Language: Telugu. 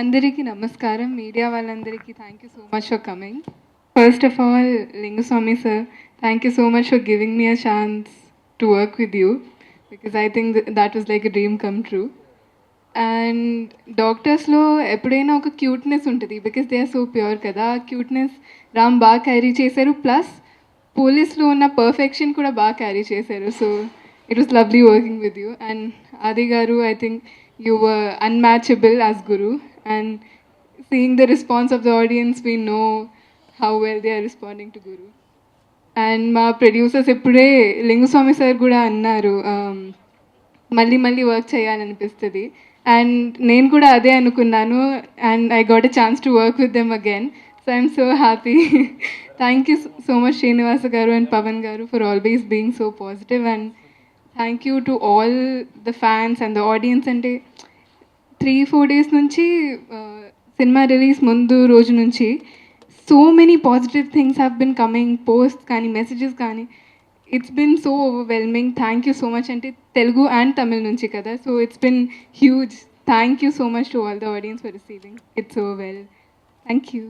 అందరికీ నమస్కారం. మీడియా వాళ్ళందరికీ thank you so much for coming first of all Lingusamy sir thank you so much for giving me a chance to work with you because I think that was like a dream come true and డాక్టర్స్లో ఎప్పుడైనా ఒక క్యూట్నెస్ ఉంటుంది because they are so pure కదా. ఆ క్యూట్నెస్ రామ్ బాగా క్యారీ చేశారు ప్లస్ పోలీస్లో ఉన్న పర్ఫెక్షన్ కూడా బాగా క్యారీ చేశారు. So it was lovely working with you and Aadi garu I think you were unmatchable as Guru and seeing the response of the audience we know how well they are responding to Guru and మా ప్రొడ్యూసర్స్ ఎప్పుడే లింగుస్వామి సార్ కూడా అన్నారు మళ్ళీ మళ్ళీ వర్క్ చేయాలనిపిస్తుంది. అండ్ నేను కూడా అదే అనుకున్నాను and I got a chance to work with them again so I'm so happy thank you so much Srinivasa garu and Pavan garu for always being so positive and thank you to all the fans and the audience అంటే త్రీ ఫోర్ డేస్ నుంచి సినిమా రిలీజ్ ముందు రోజు నుంచి so many positive things have been coming post కానీ మెసేజెస్ కానీ. It's been so overwhelming. Thank you so much. అంటే తెలుగు అండ్ తమిళ్ నుంచి కదా. So it's been huge. Thank you so much to all the audience for receiving. It's so well. Thank you.